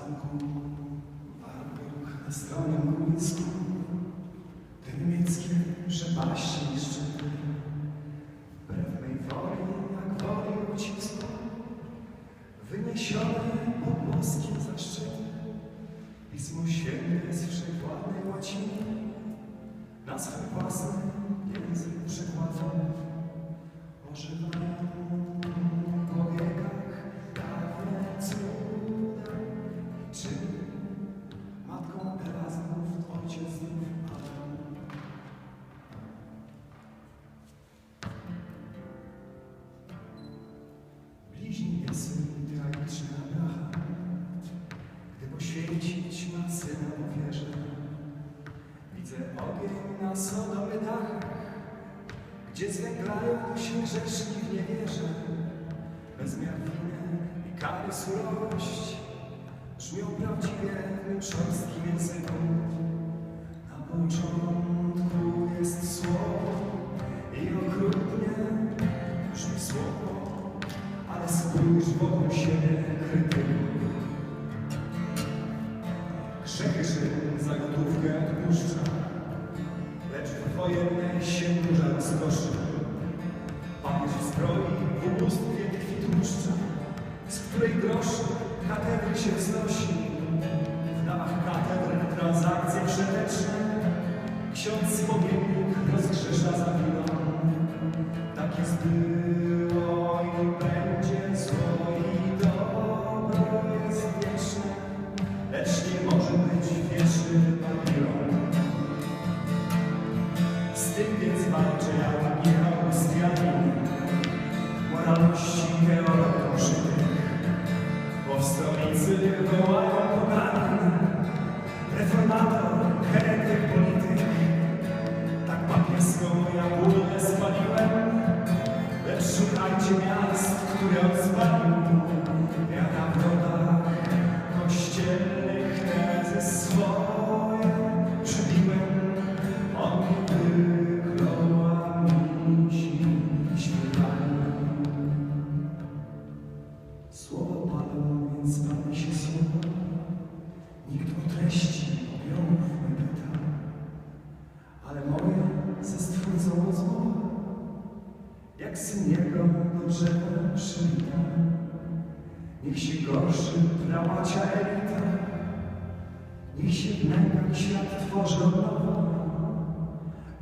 zamku Warburg na stronie młyńsku. Te niemieckie przepaści szczyty. Wbrew mej woli, jak woli ucisku, wyniesione pod boskie zaszczyty. Pismo Święte z wszechwładnej łaciny na swój własny Bliźni jest tragiczna bracha, gdy poświęcić ma syna ofierze. Widzę ogień na sodomy dachach, gdzie zwęglają się grzeszni w niewierze. Bezmiar winy i kary surowość brzmią prawdziwie w szorstkim języku. Spójrz wokół siebie krytyku. Za gotówkę odpuszcza, lecz w wojennej się burza rozkoszy. Papież zbroi w ubóstwie krwi tłuszcza, z której grosz katedry się wznosi. W dawach katedr transakcje przeteczne, lecz nie może być wieczny Babilon. Z tym więc walczę jak nie Austrianin, moralności teolog użytych, bo w stolicy wołają poganin, reformator, pali się słowa. Nikt o treści objawów nie pyta, ale moje ze stwórcą rozmowa, jak syn jego do drzewa. Niech się gorszy prałacia elita, niech się w świat tworzy od nowa,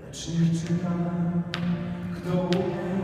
lecz niech czyta, kto umie